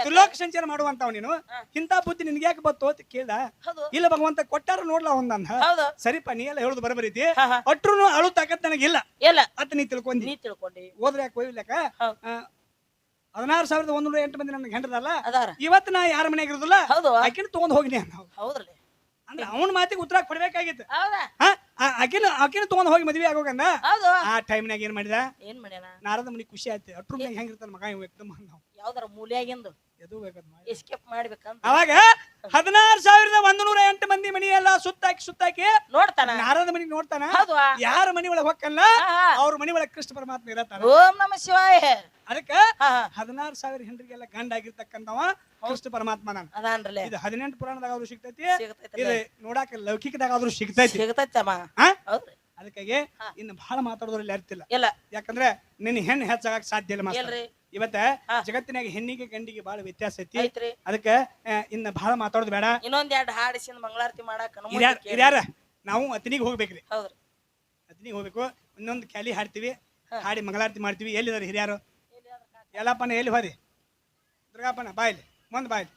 ತ್ರಿಲೋಕ ಸಂಚಾರ ಮಾಡುವಂತ ನೀನು. ಇಂತ ಇಂಥ ಬುದ್ಧಿ ನಿನ್ಗೆ ಯಾಕೆ ಬತ್ತು ಅಂತ ಕೇಳ್ದ? ಹೌದು. ಇಲ್ಲ ಭಗವಂತ ಕೊಟ್ಟಾರ ನೋಡ್ಲಾ ಒಂದಂದ ಹೌದು. ಸರಿಪ ನೀ ಎಲ್ಲ ಹೇಳುದು ಬರಬರೀತಿ ಹಾ ಹಾ. ಅಟ್ರು ಅಳು ತಾಕತ್ ನನಗಿಲ್ಲ. ಇಲ್ಲ. ಅತ್ ನೀ ತಿಳ್ಕೊಂಡಿ. ನೀ ತಿಳ್ಕೊಂಡಿ. ಹೋದ್ರೆ ಯಾಕೆ ಹೋಗ್ಲಿಕ್ಕ ಹೌದ್. ಹದಿನಾರು ಸಾವಿರದ ಒಂದೂರ ಎಂಟು ಮಂದಿ ನನಗೆ ಹೆಂಡದಲ್ಲ ಅದಾರ. ಇವತ್ತು ನಾ ಯಾರ ಮನೆಗೆ ಇರೋದಿಲ್ಲ? ಹೌದು. ಆಕಿನ ತಗೊಂಡ್ ಹೋಗಿನಿ ನಾವು ಹೌದ್ರಲ್ಲಿ. ಅಂದ್ರೆ ಅವನ ಮಾತಿಗೆ ಉತ್ತರ ಕೊಡ್ಬೇಕಾಗಿತ್ತು. ಹೌದಾ? ಹಾ? ಆಕಿನ ಆಕಿನ ತಗೊಂಡ್ ಹೋಗಿ ಮದ್ವೆ ಆಗೋಗಂದ ಹೌದು. ಆ ಟೈಮ್ನಾಗ ಏನ್ ಮಾಡಿದ? ಏನ್ ಮಾಡ್ಯಾನ? ನಾರದ ಮನಿ ಖುಷಿ ಆಯ್ತು. ಅಟ್ರು ಮನೆಗೆ ಹೆಂಗಿರ್ತಾನ ಮಗ ಇವ್ ಎಕ್ದಮ್ ನಾವು. ಯಾವ್ದಾರ ಮೂಲೆಯಾಗಿಂದು. ಎಸ್ಕೇಪ್ ಮಾಡ್ಬೇಕಂತ. ಅವಾಗ ಹದಿನಾರು ಸಾವಿರದ ಒಂದ್ನೂರ ಎಂಟು ಮಂದಿ ಮನಿ ಎಲ್ಲ ಸುತ್ತಾಕಿ ಸುತ್ತಾಕಿ ನೋಡ್ತಾನ? ನಾರದ ಮನಿ ನೋಡ್ತಾನ? ಯಾರ ಮನಿ ಒಳಗೆ ಹೊಕ್ಕಲ್ಲ. ಅವ್ರ ಮನಿ ಒಳಗೆ ಕೃಷ್ಣ ಪರಮಾತ್ಮ ಇರತ್ತಾನ? ಓಂ ನಮ ಶಿವಾಯ. ಅದಕ್ಕ ಹದಿನಾರು ಸಾವಿರ ಹೆಂಡ್ರಿಗೆಲ್ಲ ಗಂಡ ಆಗಿರ್ತಕ್ಕಂಥವ ಕೃಷ್ಣ ಪರಮಾತ್ಮ ನಾನು ಅದಾನ್ರಲ್ಲ. ಇದು ಹದಿನೆಂಟು ಪುರಾಣದಾಗ ಆದ್ರೂ ಸಿಗ್ತೈತಿ ಇದು ನೋಡಾಕ ಲೌಕಿಕದಾಗ ಆದ್ರೂ ಸಿಗ್ತೈತಿ. ಸಿಗ್ತೈತಮ್ಮ. ಅದಕ್ಕಾಗಿ. ಇನ್ನು ಬಹಳ ಮಾತಾಡೋದ್ರಲ್ಲಿ ಅರ್ತಿಲ್ಲ ಇಲ್ಲ. ಯಾಕಂದ್ರೆ ನಿನ್ನ ಹೆಣ್ಣು ಹೆಚ್ಚಾಗಕ್ ಸಾಧ್ಯ ಇಲ್ಲ ಮಾಸ್ತರ. ಇವತ್ತ. ಜಗತ್ತಿನಾಗ ಹೆಣ್ಣಿಗೆ ಗಂಡಿಗೆ ಬಹಳ ವ್ಯತ್ಯಾಸ ಐತಿ. ಐತ್ರಿ ಅದಕ್ಕೆ ಇನ್ನ ಬಹಳ ಮಾತಾಡೋದು ಬೇಡ. ಇನ್ನೊಂದ್ ಎರಡು ಹಾಡಿಸಿಂದ ಮಂಗಳಾರತಿ ಮಾಡಾಕ ಹಿರಿಯಾರ ನಾವು ರೀ ಹೋಗ್ಬೇಕ್ರಿ. ಅತ್ನಿಗೆ ಅತನಿಗೆ ಹೋಗ್ಬೇಕು. ಇನ್ನೊಂದು ಕ್ಯಾಲಿ ಹಾಡ್ತೀವಿ. ಹಾಡಿ ಮಂಗಳಾರತಿ ಮಾಡ್ತೀವಿ. ಎಲ್ಲಿದಾರೆ ಹಿರಿಯರು ಎಲ್ಲಪ್ಪನ ಎಲ್ಲಿ ಹೋದಿ? ದುರ್ಗಾಪನ ಬಾಯ್ಲಿ ಮುಂದ್ ಬಾಯ್ಲಿ